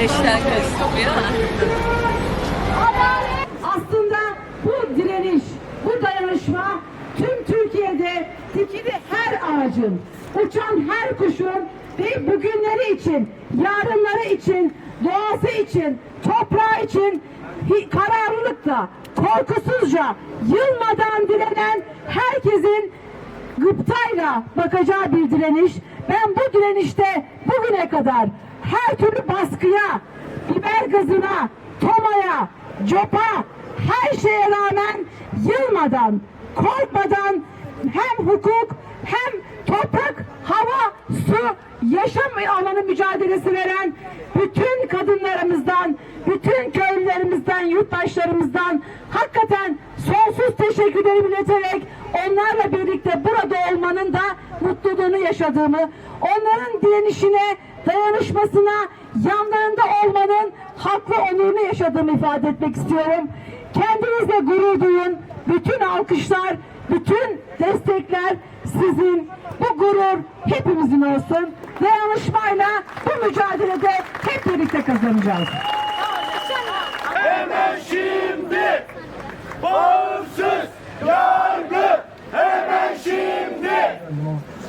Güneşten kaçtım. Aslında bu direniş, bu dayanışma tüm Türkiye'de dikili her ağacın, uçan her kuşun ve bugünleri için, yarınları için, doğası için, toprağı için kararlılıkla, korkusuzca, yılmadan direnen herkesin gıptayla bakacağı bir direniş. Ben bu direnişte bugüne kadar her türlü baskıya, biber gazına, tomaya, copa, her şeye rağmen yılmadan, korkmadan hem hukuk hem toprak, hava, su, yaşam alanı mücadelesi veren bütün kadınlarımızdan, bütün köylülerimizden, yurttaşlarımızdan hakikaten sonsuz teşekkürlerimi ileterek onlarla birlikte burada olmanın da mutluluğunu yaşadığımı, onların direnişine, dayanışmasına, yanlarında olmanın haklı onurunu yaşadığımı ifade etmek istiyorum. Kendinizle gurur duyun. Bütün alkışlar, bütün destekler sizin. Bu gurur hepimizin olsun. Dayanışmayla bu mücadelede hep birlikte kazanacağız. Hemen şimdi bağımsız hemen şimdi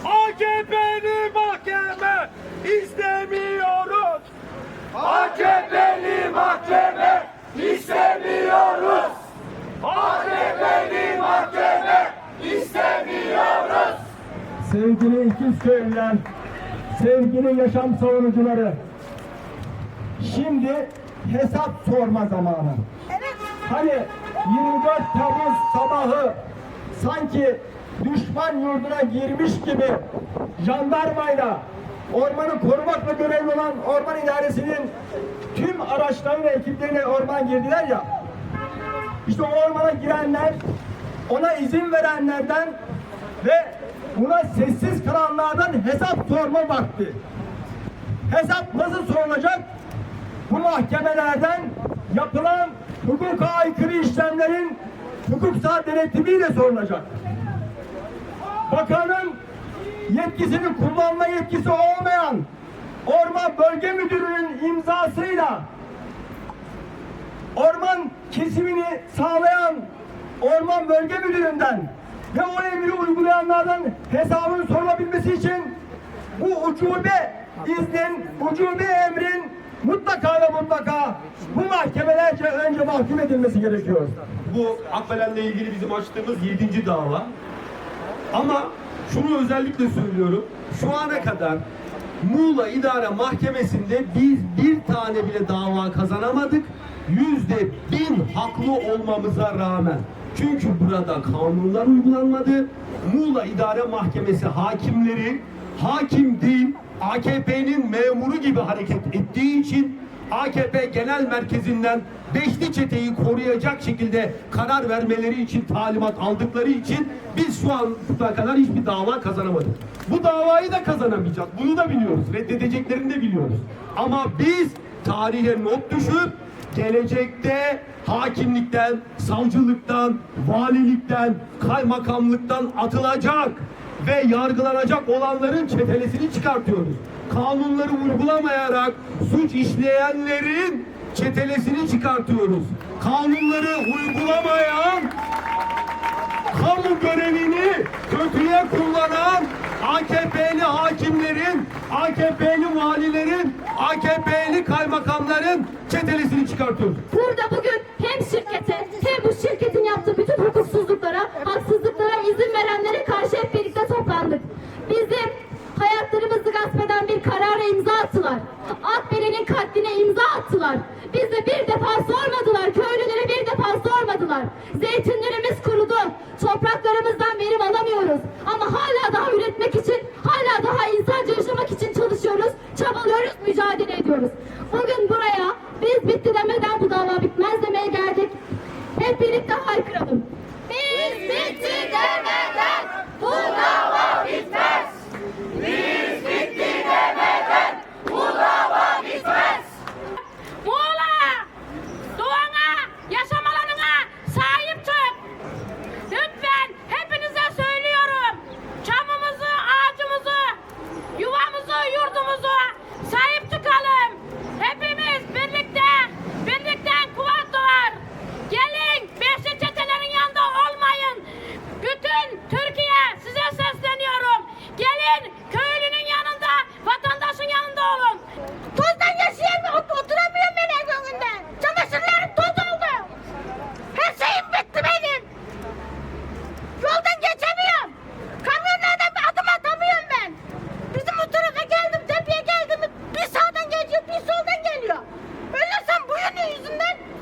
AKP'li mahkeme istemiyoruz. AKP'li mahkeme istemiyoruz. AKP'li mahkeme istemiyoruz. Sevgili İkizköylüler, sevgili yaşam savunucuları, şimdi hesap sorma zamanı. Hani 24 Temmuz sabahı sanki düşman yurduna girmiş gibi jandarmayla ormanı korumakla görevli olan orman idaresinin tüm araçları ve ekipleriyle orman girdiler ya. İşte o ormana girenler, ona izin verenlerden ve buna sessiz kalanlardan hesap sorma vakti. Hesap nasıl sorulacak? Bu mahkemelerden yapılan hukuka aykırı işlemlerin hukuksal denetimiyle sorulacak. Bakanın yetkisini kullanma yetkisi olmayan Orman Bölge Müdürü'nün imzasıyla orman kesimini sağlayan Orman Bölge Müdürü'nden ve o emri uygulayanlardan hesabının sorulabilmesi için bu ucube iznin, ucube emrin mutlaka ve mutlaka bu mahkemelerce önce mahkum edilmesi gerekiyor. Bu Akbelen'le ilgili bizim açtığımız 7. dava. Ama şunu özellikle söylüyorum. Şu ana kadar Muğla İdare Mahkemesi'nde biz bir tane bile dava kazanamadık. Yüzde bin haklı olmamıza rağmen. Çünkü burada kanunlar uygulanmadı. Muğla İdare Mahkemesi hakimleri hakim değil AKP'nin memuru gibi hareket ettiği için AKP Genel Merkezi'nden beşli çeteyi koruyacak şekilde karar vermeleri için talimat aldıkları için biz şu an kadar hiçbir dava kazanamadık. Bu davayı da kazanamayacağız. Bunu da biliyoruz. Reddedeceklerini de biliyoruz. Ama biz tarihe not düşüp gelecekte hakimlikten, savcılıktan, valilikten, kaymakamlıktan atılacak ve yargılanacak olanların çetelesini çıkartıyoruz. Kanunları uygulamayarak suç işleyenlerin çetelesini çıkartıyoruz. Kanunları uygulamayan kamu görevini kötüye kullanan AKP'li hakimlerin, AKP'li valilerin, AKP'li kaymakamların çetelesini çıkartıyoruz. zeytinlerimiz kurudu. Topraklarımızdan verim alamıyoruz. Ama hala daha üretmek için, hala daha insanca yaşamak için çalışıyoruz, çabalıyoruz, mücadele ediyoruz. Bugün buraya biz bitti demeden bu dava bitmez demeye geldik. Hep birlikte haykıralım.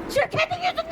Şirketin yüzünden.